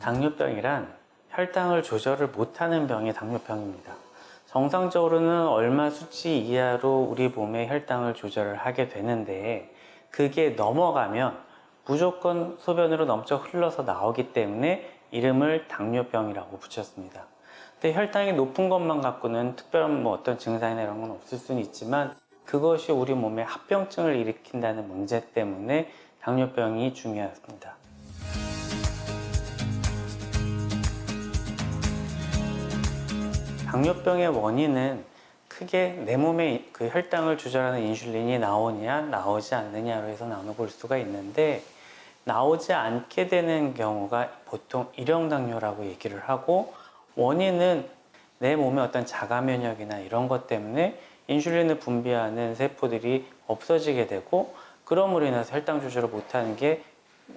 당뇨병이란 혈당을 조절을 못하는 병이 당뇨병입니다. 정상적으로는 얼마 수치 이하로 우리 몸의 혈당을 조절을 하게 되는데 그게 넘어가면 무조건 소변으로 넘쳐 흘러서 나오기 때문에 이름을 당뇨병이라고 붙였습니다. 근데 혈당이 높은 것만 갖고는 특별한 뭐 어떤 증상이나 이런 건 없을 수는 있지만 그것이 우리 몸에 합병증을 일으킨다는 문제 때문에 당뇨병이 중요합니다. 당뇨병의 원인은 크게 내 몸에 그 혈당을 조절하는 인슐린이 나오냐 나오지 않느냐로 해서 나눠볼 수가 있는데 나오지 않게 되는 경우가 보통 일형 당뇨라고 얘기를 하고 원인은 내 몸의 어떤 자가 면역이나 이런 것 때문에 인슐린을 분비하는 세포들이 없어지게 되고 그럼으로 인해서 혈당 조절을 못하는 게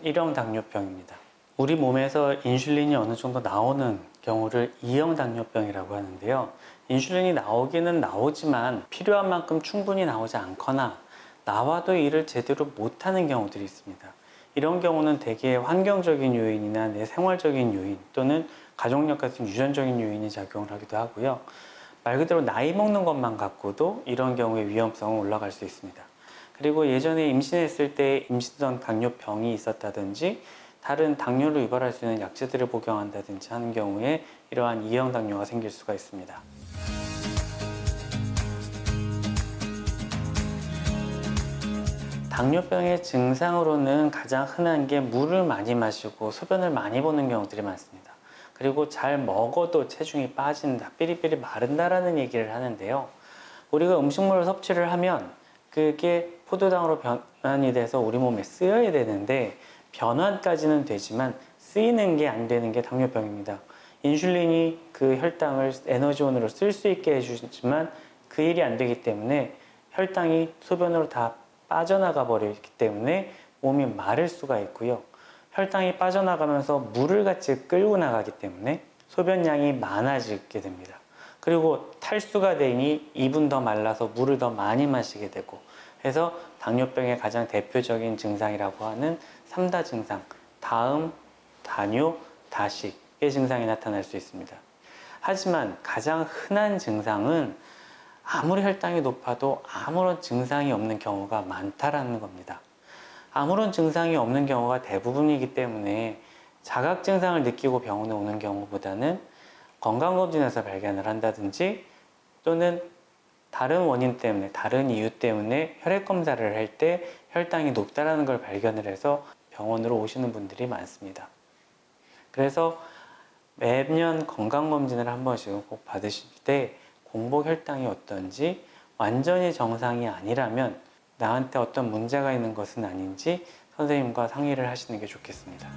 일형 당뇨병입니다. 우리 몸에서 인슐린이 어느 정도 나오는 경우를 이형 당뇨병이라고 하는데요. 인슐린이 나오기는 나오지만 필요한 만큼 충분히 나오지 않거나 나와도 일을 제대로 못하는 경우들이 있습니다. 이런 경우는 대개 환경적인 요인이나 내 생활적인 요인 또는 가족력 같은 유전적인 요인이 작용을 하기도 하고요. 말 그대로 나이 먹는 것만 갖고도 이런 경우의 위험성은 올라갈 수 있습니다. 그리고 예전에 임신했을 때 임신성 당뇨병이 있었다든지 다른 당뇨를 유발할 수 있는 약제들을 복용한다든지 하는 경우에 이러한 이형 당뇨가 생길 수가 있습니다. 당뇨병의 증상으로는 가장 흔한 게 물을 많이 마시고 소변을 많이 보는 경우들이 많습니다. 그리고 잘 먹어도 체중이 빠진다, 삐리삐리 마른다라는 얘기를 하는데요. 우리가 음식물을 섭취를 하면 그게 포도당으로 변환이 돼서 우리 몸에 쓰여야 되는데 변환까지는 되지만 쓰이는 게 안 되는 게 당뇨병입니다. 인슐린이 그 혈당을 에너지원으로 쓸 수 있게 해주지만 그 일이 안 되기 때문에 혈당이 소변으로 다 빠져나가 버리기 때문에 몸이 마를 수가 있고요. 혈당이 빠져나가면서 물을 같이 끌고 나가기 때문에 소변량이 많아지게 됩니다. 그리고 탈수가 되니 입은 더 말라서 물을 더 많이 마시게 되고 해서 당뇨병의 가장 대표적인 증상이라고 하는 삼다 증상, 다음, 다뇨, 다식의 증상이 나타날 수 있습니다. 하지만 가장 흔한 증상은 아무리 혈당이 높아도 아무런 증상이 없는 경우가 많다라는 겁니다. 아무런 증상이 없는 경우가 대부분이기 때문에 자각 증상을 느끼고 병원에 오는 경우보다는 건강검진에서 발견을 한다든지 또는 다른 원인 때문에 다른 이유 때문에 혈액 검사를 할 때 혈당이 높다라는 걸 발견을 해서 병원으로 오시는 분들이 많습니다. 그래서 매년 건강검진을 한 번씩은 꼭 받으실 때 공복 혈당이 어떤지 완전히 정상이 아니라면 나한테 어떤 문제가 있는 것은 아닌지 선생님과 상의를 하시는 게 좋겠습니다.